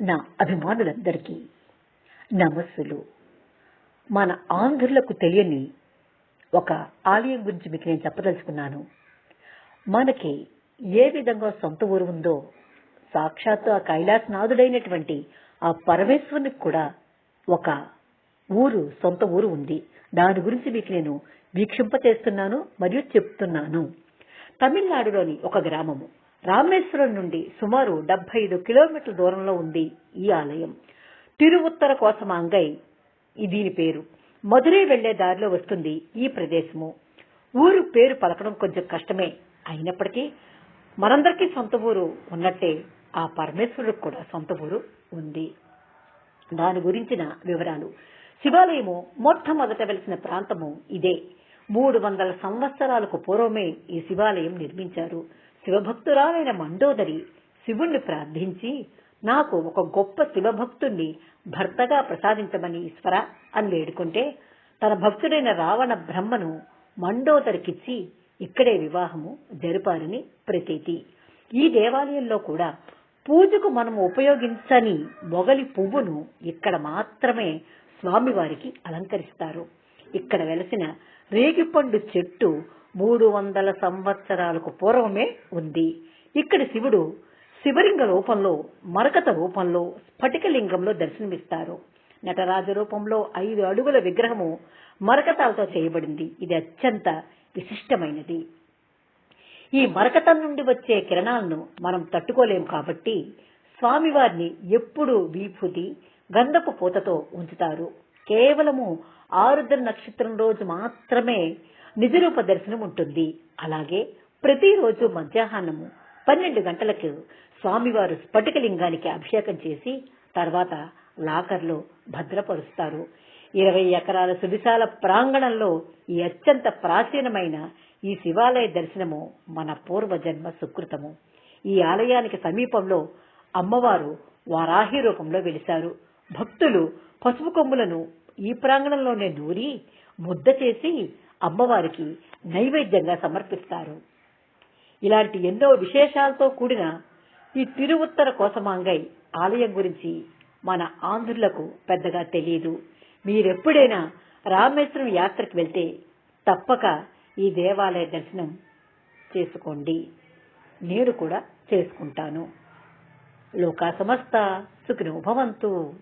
నా అభిమానులందరికీ నమస్సులు. మన ఆంధ్రులకు తెలియని ఒక ఆలయం గురించి మీకు నేను చెప్పదలుచుకున్నాను. మనకి ఏ విధంగా సొంత ఊరు ఉందో సాక్షాత్తు ఆ కైలాసనాథుడైనటువంటి ఆ పరమేశ్వరునికి కూడా ఒక ఊరు సొంత ఊరు ఉంది. దాని గురించి మీకు నేను వీక్షింపచేస్తున్నాను మరియు చెప్తున్నాను. తమిళనాడులోని ఒక గ్రామము. రామేశ్వరం నుండి సుమారు డెబ్బై ఐదు కిలోమీటర్ల దూరంలో ఉంది ఈ ఆలయం. తిరువుత్తర కోసమాంగై అంగై దీని పేరు. మధురై వెళ్ళే దారిలో వస్తుంది ఈ ప్రదేశము. ఊరు పేరు పలకడం కొంచెం కష్టమే. అయినప్పటికీ మనందరికీ సొంత ఊరు ఉన్నట్టే ఆ పరమేశ్వరుడికి కూడా సొంత ఊరు ఉంది. దాని గురించిన వివరాలు. శివాలయము మొట్టమొదట వెలిసిన ప్రాంతము ఇదే. మూడు వందల సంవత్సరాలకు పూర్వమే ఈ శివాలయం నిర్మించారు. శివభక్తురాలైన మండోదరి శివుణ్ణి ప్రార్థించి నాకు ఒక గొప్ప శివభక్తుణ్ణి భర్తగా ప్రసాదించమని ఈశ్వర అని వేడుకుంటే తన భక్తుడైన రావణ బ్రహ్మను మండోదరికిచ్చి ఇక్కడే వివాహము జరిపారని ప్రతీతి. ఈ దేవాలయంలో కూడా పూజకు మనం ఉపయోగించని మొగలి పువ్వును ఇక్కడ మాత్రమే స్వామివారికి అలంకరిస్తారు. ఇక్కడ వెలసిన రేగిపండు చెట్టు మూడు వందల సంవత్సరాలకు పూర్వమే ఉంది. ఇక్కడ శివుడు శివలింగ రూపంలో మరకత రూపంలో స్ఫటికలింగంలో దర్శనమిస్తారు. నటరాజ రూపంలో ఐదు అడుగుల విగ్రహము మరకతాలతో చేయబడింది. ఇది అత్యంత విశిష్టమైనది. ఈ మరకతం నుండి వచ్చే కిరణాలను మనం తట్టుకోలేం కాబట్టి స్వామివారిని ఎప్పుడూ విభూతి గంధపు పూతతో ఉంచుతారు. కేవలము ఆరుద్ర నక్షత్రం రోజు మాత్రమే నిజరూప దర్శనం ఉంటుంది అలాగే ప్రతిరోజు మధ్యాహ్నము పన్నెండు గంటలకు స్వామివారు స్ఫటికలింగానికి అభిషేకం చేసి తర్వాత లాకర్లో భద్రపరుస్తారు. ఇరవై ఎకరాల సువిశాల ప్రాంగణంలో ఈ అత్యంత ప్రాచీనమైన ఈ శివాలయ దర్శనము మన పూర్వజన్మ సుకృతము. ఈ ఆలయానికి సమీపంలో అమ్మవారు వారాహి రూపంలో వెలిశారు. భక్తులు పసుపు కొమ్ములను ఈ ప్రాంగణంలోనే నూరి ముద్ద చేసి అమ్మవారికి నైవేద్యంగా సమర్పిస్తారు. ఇలాంటి ఎన్నో విశేషాలతో కూడిన ఈ తిరువుత్తర కోసమాంగై ఆలయం గురించి మన ఆంధ్రులకు పెద్దగా తెలియదు మీరెప్పుడైనా రామేశ్వరం యాత్రకు వెళ్తే తప్పక ఈ దేవాలయ దర్శనం చేసుకోండి. నేను కూడా చేసుకుంటాను. లోకా సమస్త సుఖినోభవంతు